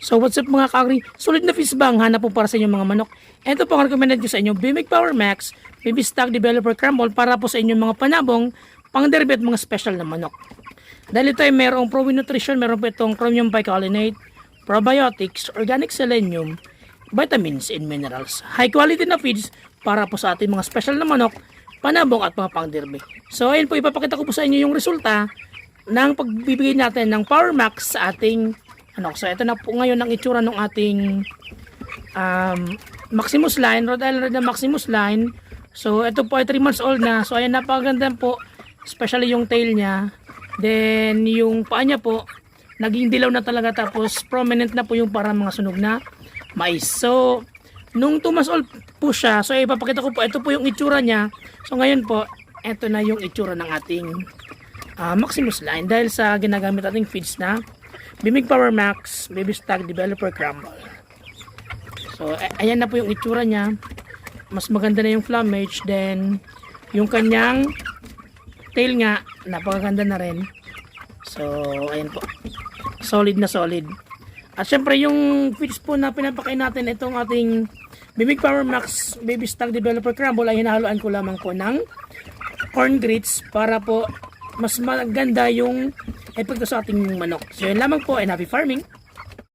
So what's up mga kagri? Solid na fish ba ang hanap po para sa inyong mga manok? Ito po ang recommended ko sa inyo, Bimig Power Max, Baby Stock Developer Crumble para po sa inyong mga panabong, pang-derby at mga special na manok. Dahil ito ay mayroong Pro Nutrition, meron po itong Chromium Bicalinate, Probiotics, Organic Selenium, Vitamins and Minerals. High quality na feeds para po sa ating mga special na manok, panabong at mga pang-derby. So ayun po, ipapakita ko po sa inyo yung resulta ng pagbibigay natin ng Power Max sa ating ano, so ito na po ngayon ang itsura ng ating um, Maximus line, Rhode Island na Maximus line. So ito po ay 3 months old na. So ayan napakaganda po, especially yung tail niya. Then yung paa niya po naging dilaw na talaga tapos prominent na po yung para mga sunog na mais. So nung 2 months old po siya, so ipapakita ko po ito po yung itsura niya. So ngayon po, ito na yung itsura ng ating ah, Maximus line dahil sa ginagamit nating feeds na Bimig Power Max Baby Stock Developer Crumble. So, ayan na po yung itsura niya. Mas maganda na yung plumage. Then, yung kanyang tail nga, napakaganda na rin. So, ayan po. Solid na solid. At syempre, yung feeds po na pinapakain natin, itong ating Bimig Power Max Baby Stock Developer Crumble ay hinahaluan ko lamang po ng corn grits para po mas maganda yung epekto sa ating manok. So, yun lamang po and happy farming!